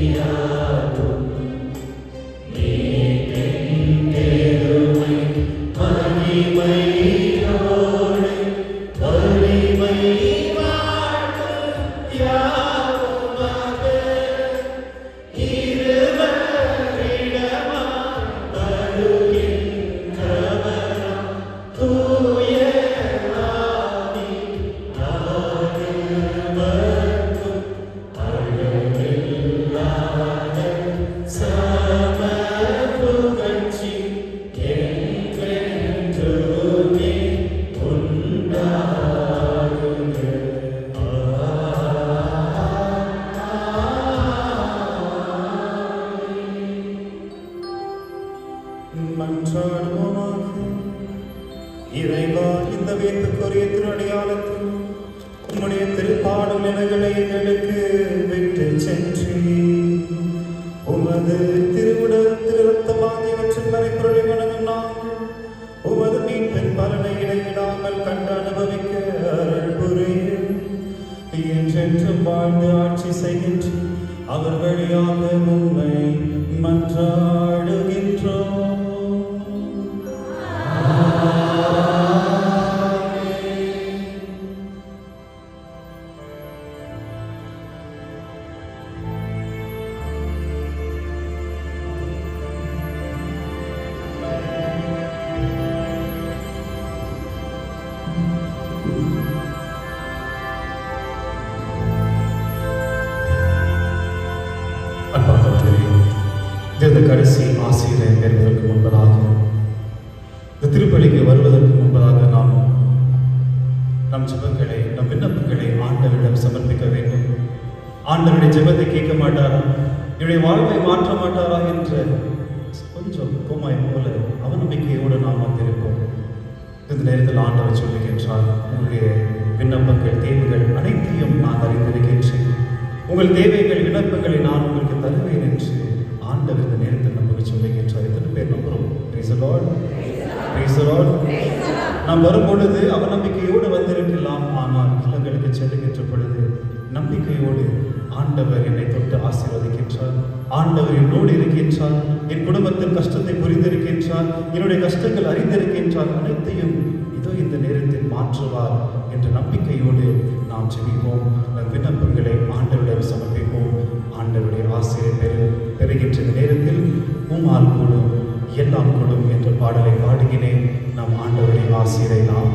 Amen. மன்றாடுவோமாக இறைவா இந்த வேத்துக்குரிய திருஅடையாளத்தில் உம்முடைய திருப்பாடும் நிலைகளை எங்களுக்கு விட்டு சென்றி உமது திருவுடத்தில் இரத்தம் ஆகியவற்றின் மறைப்பொருளை வணங்கும் நாங்கள் உமது மீட்பின் பலனை இடையிடாமல் கண்டு அனுபவிக்க அருள் புரியும் என்றென்றும் வாழ்ந்து ஆட்சி செய்கின்ற அவர் வழியாக உண்மை மன்றாடுகின்றோம் இந்த கடைசி ஆசிரியரை பெறுவதற்கு முன்பதாக இந்த திருப்பலிக்கு வருவதற்கு முன்பதாக நாம் நம் ஜபங்களை நம் விண்ணப்பங்களை ஆண்டவரிடம் சமர்ப்பிக்க வேண்டும். ஆண்டவருடைய ஜபத்தை கேட்க மாட்டாரா? என்னுடைய வாழ்வை மாற்ற மாட்டாரா என்ற கொஞ்சம் கோமாய் போல அவநம்பிக்கையோடு நாம் வந்திருப்போம். இந்த நேரத்தில் ஆண்டவர் சொல்லுகின்றார் உங்களுடைய விண்ணப்பங்கள் தேவைகள் அனைத்தையும் நான் அறிந்திருக்கின்றேன். உங்கள் தேவைகள் விண்ணப்பங்களை நான் உங்களுக்கு தருவேன் என்று. ஆண்டவர் இந்த நேரத்தில் நமக்கு சொல்லுகின்றார் எத்தனை பேர் நம்புறோம்? Praise the Lord. Praise நாம் வரும்பொழுது அவநம்பிக்கையோடு வந்திருக்கலாம். ஆனால் இல்லங்களுக்கு செல்லுகின்ற பொழுது நம்பிக்கையோடு ஆண்டவர் என்னை தொட்டு ஆசீர்வதிக்கின்றார். ஆண்டவர் என்னோடு இருக்கின்றார். என் குடும்பத்தின் கஷ்டத்தை புரிந்திருக்கின்றார். என்னுடைய கஷ்டங்கள் அறிந்திருக்கின்றார். அனைத்தையும் இதோ இந்த நேரத்தில் மாற்றுவார் என்ற நம்பிக்கையோடு நாம் ஜெபிப்போம். உமால் கூடும் எல்லாம் கூடும் என்ற பாடலை பாடுகிறேன். நம் ஆண்டவரின் ஆசிரியரை நாம்